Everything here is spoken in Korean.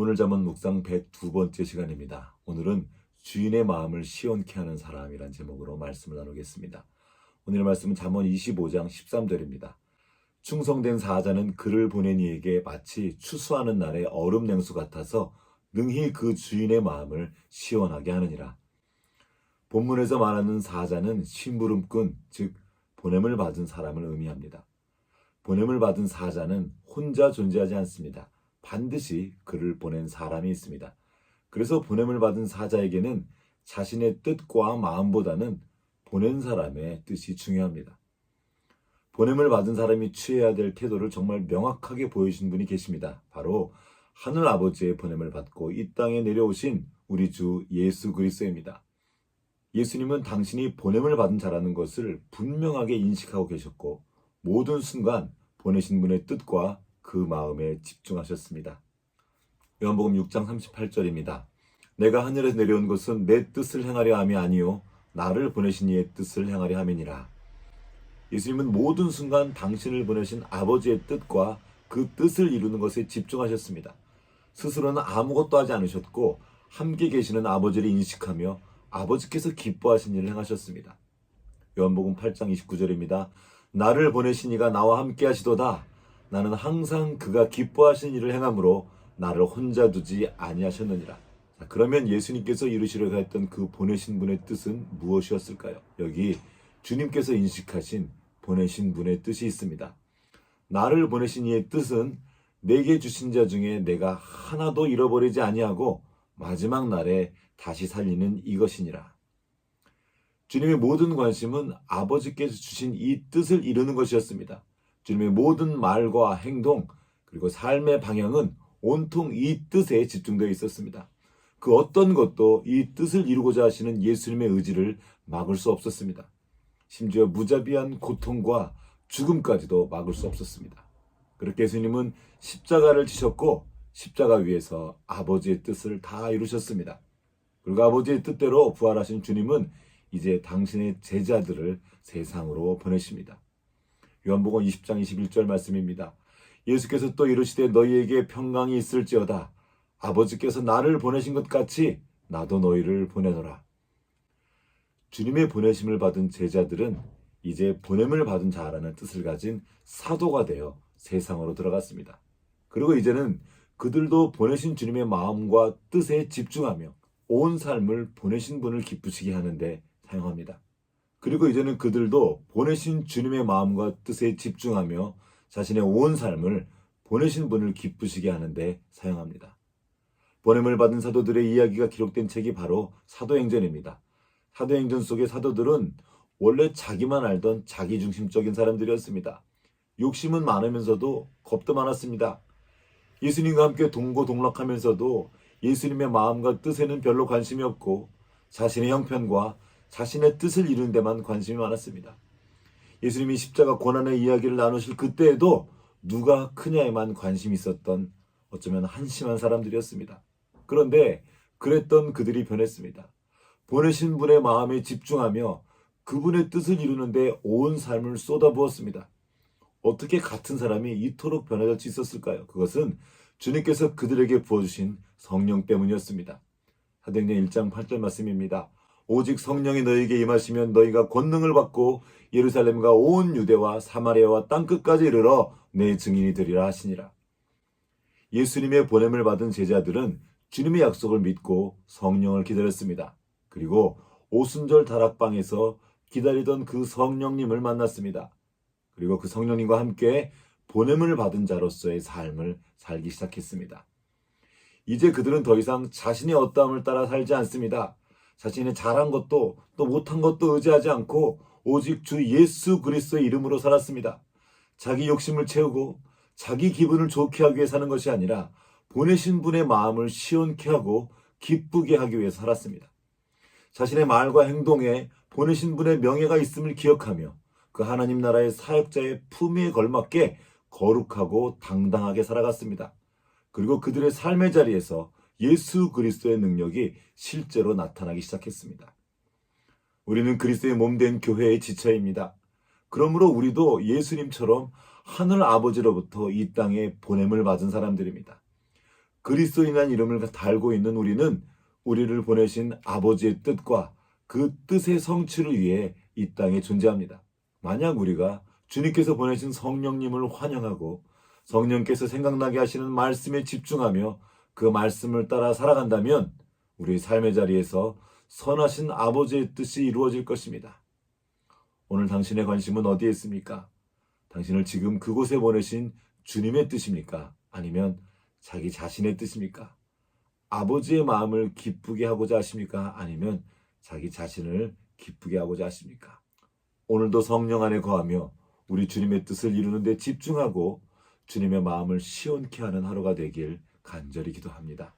오늘 잠은 묵상 102번째 시간입니다. 오늘은 주인의 마음을 시원케 하는 사람이란 제목으로 말씀을 나누겠습니다. 오늘의 말씀은 잠언 25장 13절입니다. 충성된 사자는 그를 보낸 이에게 마치 추수하는 날의 얼음 냉수 같아서 능히 그 주인의 마음을 시원하게 하느니라. 본문에서 말하는 사자는 심부름꾼, 즉 보냄을 받은 사람을 의미합니다. 보냄을 받은 사자는 혼자 존재하지 않습니다. 반드시 그를 보낸 사람이 있습니다. 그래서 보냄을 받은 사자에게는 자신의 뜻과 마음보다는 보낸 사람의 뜻이 중요합니다. 보냄을 받은 사람이 취해야 될 태도를 정말 명확하게 보여주신 분이 계십니다. 바로 하늘 아버지의 보냄을 받고 이 땅에 내려오신 우리 주 예수 그리스도입니다. 예수님은 당신이 보냄을 받은 자라는 것을 분명하게 인식하고 계셨고 모든 순간 보내신 분의 뜻과 그 마음에 집중하셨습니다. 요한복음 6장 38절입니다. 내가 하늘에서 내려온 것은 내 뜻을 행하려 함이 아니요 나를 보내신 이의 뜻을 행하려 함이니라. 예수님은 모든 순간 당신을 보내신 아버지의 뜻과 그 뜻을 이루는 것에 집중하셨습니다. 스스로는 아무것도 하지 않으셨고 함께 계시는 아버지를 인식하며 아버지께서 기뻐하신 일을 행하셨습니다. 요한복음 8장 29절입니다. 나를 보내신 이가 나와 함께 하시도다. 나는 항상 그가 기뻐하신 일을 행함으로 나를 혼자 두지 아니하셨느니라. 자, 그러면 예수님께서 이루시려고 했던 그 보내신 분의 뜻은 무엇이었을까요? 여기 주님께서 인식하신 보내신 분의 뜻이 있습니다. 나를 보내신 이의 뜻은 내게 주신 자 중에 내가 하나도 잃어버리지 아니하고 마지막 날에 다시 살리는 이것이니라. 주님의 모든 관심은 아버지께서 주신 이 뜻을 이루는 것이었습니다. 주님의 모든 말과 행동 그리고 삶의 방향은 온통 이 뜻에 집중되어 있었습니다. 그 어떤 것도 이 뜻을 이루고자 하시는 예수님의 의지를 막을 수 없었습니다. 심지어 무자비한 고통과 죽음까지도 막을 수 없었습니다. 그렇게 예수님은 십자가를 지셨고 십자가 위에서 아버지의 뜻을 다 이루셨습니다. 그리고 아버지의 뜻대로 부활하신 주님은 이제 당신의 제자들을 세상으로 보내십니다. 요한복음 20장 21절 말씀입니다. 예수께서 또 이르시되 너희에게 평강이 있을지어다. 아버지께서 나를 보내신 것 같이 나도 너희를 보내노라. 주님의 보내심을 받은 제자들은 이제 보냄을 받은 자라는 뜻을 가진 사도가 되어 세상으로 들어갔습니다. 그리고 이제는 그들도 보내신 주님의 마음과 뜻에 집중하며 온 삶을 보내신 분을 기쁘시게 하는데 사용합니다. 그리고 이제는 그들도 보내신 주님의 마음과 뜻에 집중하며 자신의 온 삶을 보내신 분을 기쁘시게 하는데 사용합니다. 보냄을 받은 사도들의 이야기가 기록된 책이 바로 사도행전입니다. 사도행전 속의 사도들은 원래 자기만 알던 자기중심적인 사람들이었습니다. 욕심은 많으면서도 겁도 많았습니다. 예수님과 함께 동고동락하면서도 예수님의 마음과 뜻에는 별로 관심이 없고 자신의 형편과 자신의 뜻을 이루는 데만 관심이 많았습니다. 예수님이 십자가 고난의 이야기를 나누실 그때에도 누가 크냐에만 관심이 있었던 어쩌면 한심한 사람들이었습니다. 그런데 그랬던 그들이 변했습니다. 보내신 분의 마음에 집중하며 그분의 뜻을 이루는데 온 삶을 쏟아부었습니다. 어떻게 같은 사람이 이토록 변화될 수 있었을까요? 그것은 주님께서 그들에게 부어주신 성령 때문이었습니다. 사도행전 1장 8절 말씀입니다. 오직 성령이 너희에게 임하시면 너희가 권능을 받고 예루살렘과 온 유대와 사마리아와 땅 끝까지 이르러 내 증인이 되리라 하시니라. 예수님의 보냄을 받은 제자들은 주님의 약속을 믿고 성령을 기다렸습니다. 그리고 오순절 다락방에서 기다리던 그 성령님을 만났습니다. 그리고 그 성령님과 함께 보냄을 받은 자로서의 삶을 살기 시작했습니다. 이제 그들은 더 이상 자신의 어떠함을 따라 살지 않습니다. 자신의 잘한 것도 또 못한 것도 의지하지 않고 오직 주 예수 그리스도의 이름으로 살았습니다. 자기 욕심을 채우고 자기 기분을 좋게 하기 위해 사는 것이 아니라 보내신 분의 마음을 시원케 하고 기쁘게 하기 위해 살았습니다. 자신의 말과 행동에 보내신 분의 명예가 있음을 기억하며 그 하나님 나라의 사역자의 품위에 걸맞게 거룩하고 당당하게 살아갔습니다. 그리고 그들의 삶의 자리에서 예수 그리스도의 능력이 실제로 나타나기 시작했습니다. 우리는 그리스도의 몸 된 교회의 지체입니다. 그러므로 우리도 예수님처럼 하늘 아버지로부터 이 땅에 보냄을 받은 사람들입니다. 그리스도인이라는 이름을 달고 있는 우리는 우리를 보내신 아버지의 뜻과 그 뜻의 성취를 위해 이 땅에 존재합니다. 만약 우리가 주님께서 보내신 성령님을 환영하고 성령께서 생각나게 하시는 말씀에 집중하며 그 말씀을 따라 살아간다면 우리 삶의 자리에서 선하신 아버지의 뜻이 이루어질 것입니다. 오늘 당신의 관심은 어디에 있습니까? 당신을 지금 그곳에 보내신 주님의 뜻입니까? 아니면 자기 자신의 뜻입니까? 아버지의 마음을 기쁘게 하고자 하십니까? 아니면 자기 자신을 기쁘게 하고자 하십니까? 오늘도 성령 안에 거하며 우리 주님의 뜻을 이루는 데 집중하고 주님의 마음을 시원케 하는 하루가 되길 간절히 기도합니다.